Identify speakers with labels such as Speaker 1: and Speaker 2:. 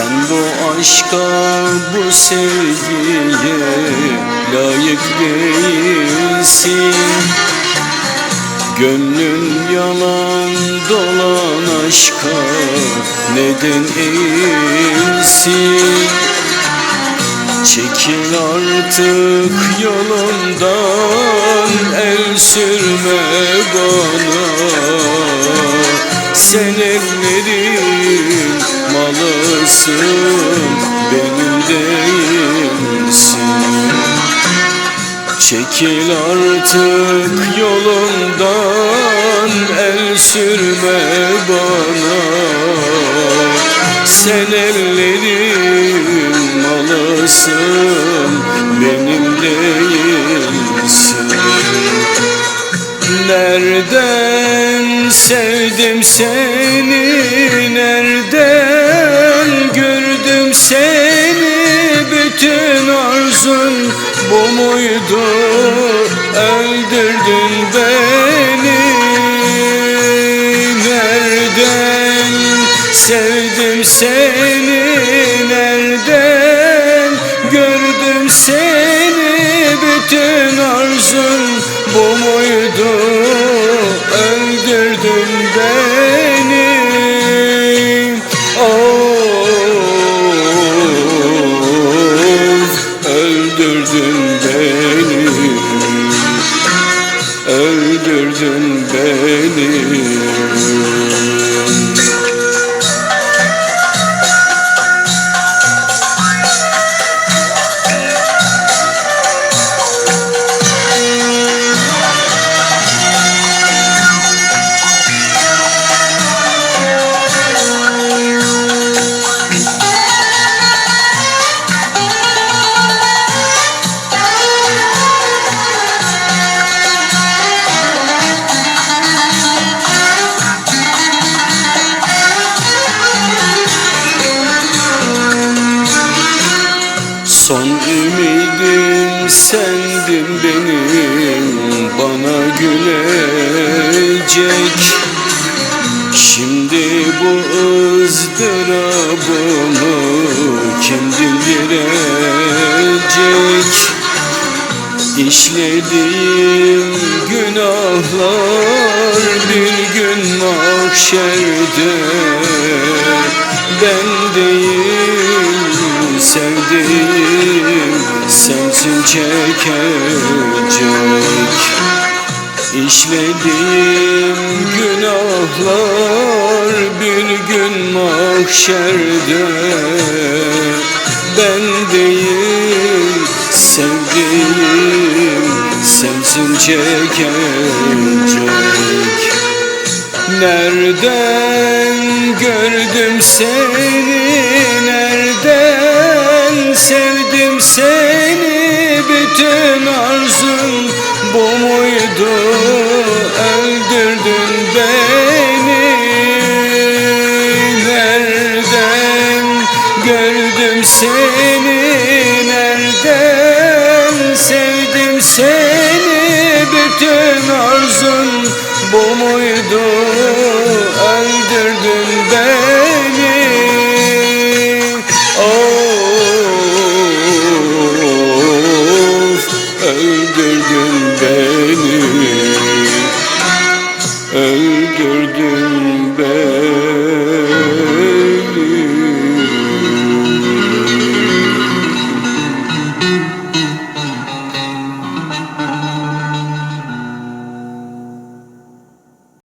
Speaker 1: aşka bu sevgiye layık değilsin. Gönlün yalan dolan aşka neden eğilsin? Çekil artık yolundan el sürme bana. Sen ellerin malısın benim değilsin. Çekil artık yolundan el sürme bana. Sen ellerin malısın benim değilsin. Nereden sevdim seni seni Bütün arzun bu muydu? Öldürdün beni. Nereden sevdim seni? Nereden gördüm seni? Bütün arzun bu muydu? Öldürdün beni Öldürdün beni ümidim sendin benim Bana gülecek. Şimdi bu ızdırabımı kim dindirecek İşlediğim günahlar bir gün mahşerde. Ben değil sevdiğim sensin çekecek. İşlediğim günahlar bir gün mahşerde. Ben değil sevdiğim sensin çekecek. Nereden gördüm seni? Nereden sevdim seni Bütün arzun bu muydu? Öldürdün beni. Nereden gördüm seni? Nereden sevdim seni? Bütün arzun bu muydu öldürdün beni. Öldürdün beni.